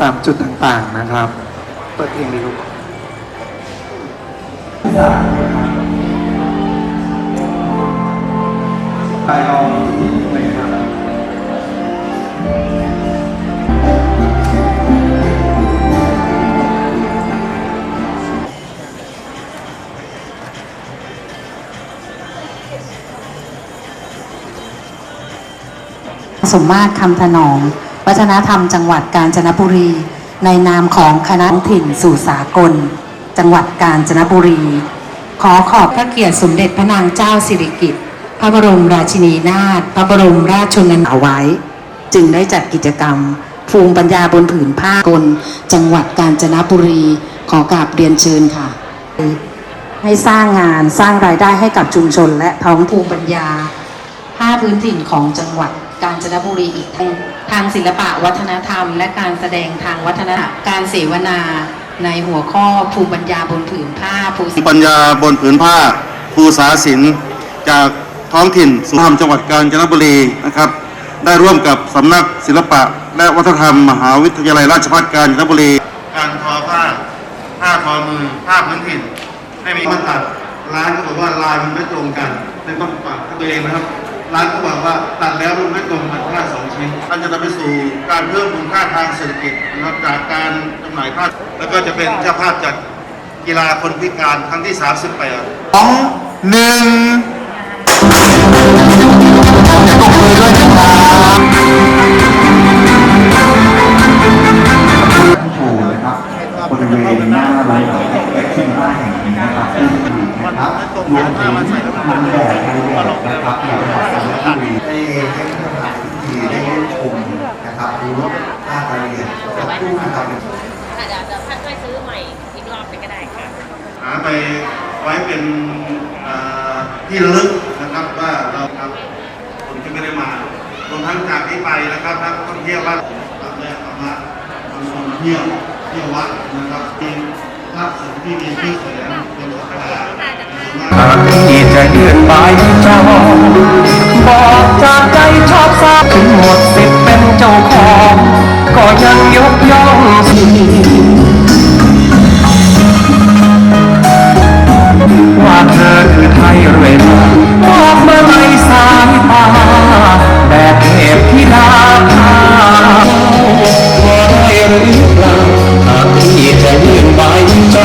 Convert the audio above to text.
ตามจุดต่างๆนะครับ เปิดเพลงดีลูกไปเอาเลยครับสมมาตรคำถนอม วัฒนธรรมจังหวัดกาญจนบุรี ในนามของคณะถิ่นสู่สากล จังหวัดกาญจนบุรี ขอขอบพระเกียรติสมเด็จพระนางเจ้าสิริกิติ์พระบรมราชินีนาถพระบรมราชชนนีเอาไว้ จึงได้จัดกิจกรรมภูมิปัญญาบนผืนผ้ากล จังหวัดกาญจนบุรี ขอกราบเรียนเชิญค่ะ ให้สร้างงานสร้างรายได้ให้กับชุมชนและท้องภูมิปัญญาผ้าพื้นถิ่นของจังหวัด กาญจนบุรีอีกทั้งทางศิลปะวัฒนธรรม และการแสดงทางวัฒนธรรมการเสวนาในหัวข้อภูมิปัญญาบนผืนผ้าภูปัญญาบนผืนผ้าภูษาศิลป์จากท้องถิ่นสุพรรณจังหวัดกาญจนบุรีนะครับ ได้ร่วมกับสำนักศิลปะ และวัฒนธรรมมหาวิทยาลัยราชภัฏกาญจนบุรี การทอผ้าผ้าทอมือผ้าพื้นถิ่นให้มีมาตัดร้านก็บอกว่าลายมันไม่ตรงกันในต้องปรับตัวเองนะครับ ร้านก็บอกว่าตัดแล้วมันไม่ตรงกันผ้าสองชิ้นมันจะนำไปสู่การเพิ่มมูลค่าทางเศรษฐกิจนะครับจากการจำหน่ายผ้าแล้วก็จะเป็นเจ้าภาพจัดกีฬาคนพิการครั้งที่ 38สองหนึ่งโชว์นะครับบริเวณหน้าร้านขายแอคชั่บ้านแห่งนี้นะครับที่มีนะครับรวมถึงนางแบบในแบบนะครับ ในจังหวัดกาญจนบุรีได้ให้ท่านประธานพิธีได้ชมนะครับดูรถท่ารายละเอียดสักครู่นะครับอาจจะเดี๋ยวท่านช่วยซื้อใหม่อีกรอบหนึงก็ได้ค่ะหาไปไว้เป็นอ่าที่ระลึกนะครับว่าเราครับคนที่ไม่ได้มารวมทั้งจากนี้ไปนะครับนักท่องเที่ยวว่าเราได้เอามาทำชมเที่ยวเที่ยววัดนะครับที่ภาพสงฆ์ที่มีชื่อเสียงเป็นศาสนาหากที่จะเดินไปเจ้า ว่าเธอคือไทยรวยมาบอบมาไลสายตาแบบเทพธิดาพอได้หรือเปล่าหากที่จะยืนบา